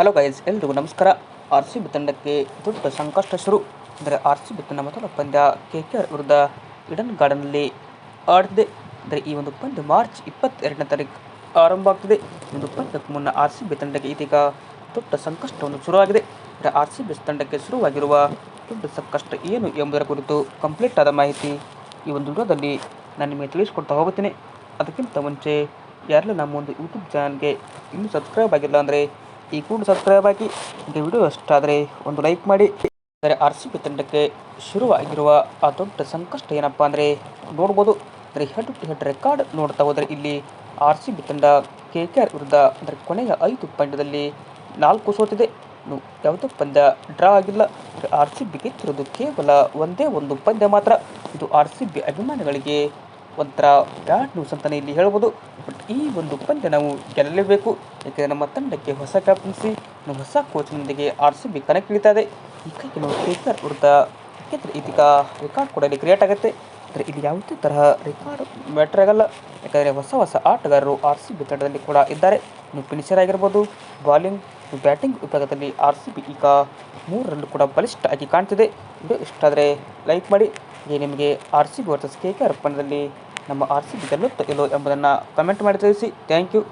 Hello guys ಎಲ್ರಿಗೂ ನಮಸ್ಕಾರ. R C B ತಂಡಕ್ಕೆ ದೊಡ್ಡ ಸಂಕಷ್ಟ ಶುರು. ಅಂದರೆ ಆರ್ ಸಿ ಬಿ ತಂಡ ಮೊದಲ ಪಂದ್ಯ ಕೆ ಕೆ ಆರ್ ವಿರುದ್ಧ ಇಡನ್ ಗಾರ್ಡನ್ನಲ್ಲಿ ಆಡಿದೆ ಅಂದರೆ ಈ ಒಂದು ಪಂದ್ಯ ಮಾರ್ಚ್ ಇಪ್ಪತ್ತೆರಡನೇ ತಾರೀಕು ಆರಂಭ ಆಗ್ತದೆ. ಒಂದು ಪಂದ್ಯಕ್ಕೂ ಮುನ್ನ ಆರ್ ಸಿ ಬಿ ತಂಡಕ್ಕೆ ಇದೀಗ ದೊಡ್ಡ ಸಂಕಷ್ಟವನ್ನು ಶುರುವಾಗಿದೆ. ಅಂದರೆ ಆರ್ ಸಿ ಬಿ ತಂಡಕ್ಕೆ ಶುರುವಾಗಿರುವ ದೊಡ್ಡ ಸಂಕಷ್ಟ ಏನು ಎಂಬುದರ ಕುರಿತು ಕಂಪ್ಲೀಟ್ ಆದ ಮಾಹಿತಿ ಈ ಒಂದು ವಿಡಿಯೋದಲ್ಲಿ ನಾನು ನಿಮಗೆ ತಿಳಿಸ್ಕೊಡ್ತಾ ಹೋಗುತ್ತೇನೆ. ಅದಕ್ಕಿಂತ ಮುಂಚೆ ಯಾರೆಲ್ಲ ನಮ್ಮ ಒಂದು ಯೂಟ್ಯೂಬ್ ಚಾನಲ್ಗೆ ಇನ್ನೂ ಸಬ್ಸ್ಕ್ರೈಬ್ ಆಗಿಲ್ಲ ಅಂದರೆ ಈ ಕೂಡ ಸಬ್ಸ್ಕ್ರೈಬ್ ಆಗಿ ಈ ವಿಡಿಯೋ ಅಷ್ಟಾದರೆ ಒಂದು ಲೈಕ್ ಮಾಡಿ. ಅಂದರೆ ಆರ್ ಸಿ ಬಿ ತಂಡಕ್ಕೆ ಶುರುವಾಗಿರುವ ಆ ದೊಡ್ಡ ಸಂಕಷ್ಟ ಏನಪ್ಪ ಅಂದರೆ ನೋಡ್ಬೋದು, ಅಂದರೆ ಹೆಡ್ ಟು ಹೆಡ್ ರೆಕಾರ್ಡ್ ನೋಡ್ತಾ ಹೋದರೆ ಇಲ್ಲಿ ಆರ್ ಸಿ ಬಿ ತಂಡ ಕೆ ಕೆ ಆರ್ ವಿರುದ್ಧ ಅಂದರೆ ಕೊನೆಯ ಐದು ಪಂದ್ಯದಲ್ಲಿ ನಾಲ್ಕು ಸೋತಿದೆ. ಯಾವುದೇ ಪಂದ್ಯ ಡ್ರಾ ಆಗಿಲ್ಲ. ಆರ್ ಸಿ ಬಿ ಗೆದ್ದಿರೋದು ಕೇವಲ ಒಂದೇ ಒಂದು ಪಂದ್ಯ ಮಾತ್ರ. ಇದು ಆರ್ ಸಿ ಬಿ ಅಭಿಮಾನಿಗಳಿಗೆ ಒಂಥರ ಬ್ಯಾಡ್ ನ್ಯೂಸ್ ಅಂತಲೇ ಇಲ್ಲಿ ಹೇಳ್ಬೋದು. ಬಟ್ ಈ ಒಂದು ಪಂದ್ಯ ನಾವು ಗೆಲ್ಲಲೇಬೇಕು. ಏಕೆಂದರೆ ನಮ್ಮ ತಂಡಕ್ಕೆ ಹೊಸ ಕ್ಯಾಪ್ಟನ್ಸಿ ನಮ್ಮ ಹೊಸ ಕೋಚ್ನೊಂದಿಗೆ ಆರ್ ಸಿ ಬಿ ಕನೆಕ್ಟ್ ಇಳಿತಾ ಇದೆ ಹೀಗಾಗಿ ನಾವು ಆರ್ ವಿರುದ್ಧ ಯಾಕೆಂದರೆ ಇದೀಗ ರೆಕಾರ್ಡ್ ಕೂಡ ಇಲ್ಲಿ ಕ್ರಿಯೇಟ್ ಆಗುತ್ತೆ. ಆದರೆ ಇಲ್ಲಿ ಯಾವುದೇ ತರಹ ರೆಕಾರ್ಡ್ ಮ್ಯಾಟ್ರ್ ಆಗಲ್ಲ. ಯಾಕಂದರೆ ಹೊಸ ಹೊಸ ಆಟಗಾರರು ಆರ್ ಸಿ ಬಿ ತಂಡದಲ್ಲಿ ಕೂಡ ಇದ್ದಾರೆ. ಇನ್ನು ಫಿನಿಷರ್ ಆಗಿರ್ಬೋದು ಬಾಲಿಂಗ್ ಬ್ಯಾಟಿಂಗ್ ವಿಭಾಗದಲ್ಲಿ ಆರ್ ಸಿ ಬಿ ಈಗ ಮೂರರಲ್ಲೂ ಕೂಡ ಬಲಿಷ್ಠ ಆಗಿ ಕಾಣ್ತಿದೆ. ವಿಡಿಯೋ ಇಷ್ಟ ಆದರೆ ಲೈಕ್ ಮಾಡಿ. ಈಗ ನಿಮಗೆ R C B versus K K R ಪಂದ್ಯದಲ್ಲಿ ನಮ್ಮ ಆರ್ ಸಿ ಗೆಲ್ಲುತ್ತೋ ಇಲ್ಲೋ ಎಂಬುದನ್ನು ಕಮೆಂಟ್ ಮಾಡಿ ತಿಳಿಸಿ. Thank you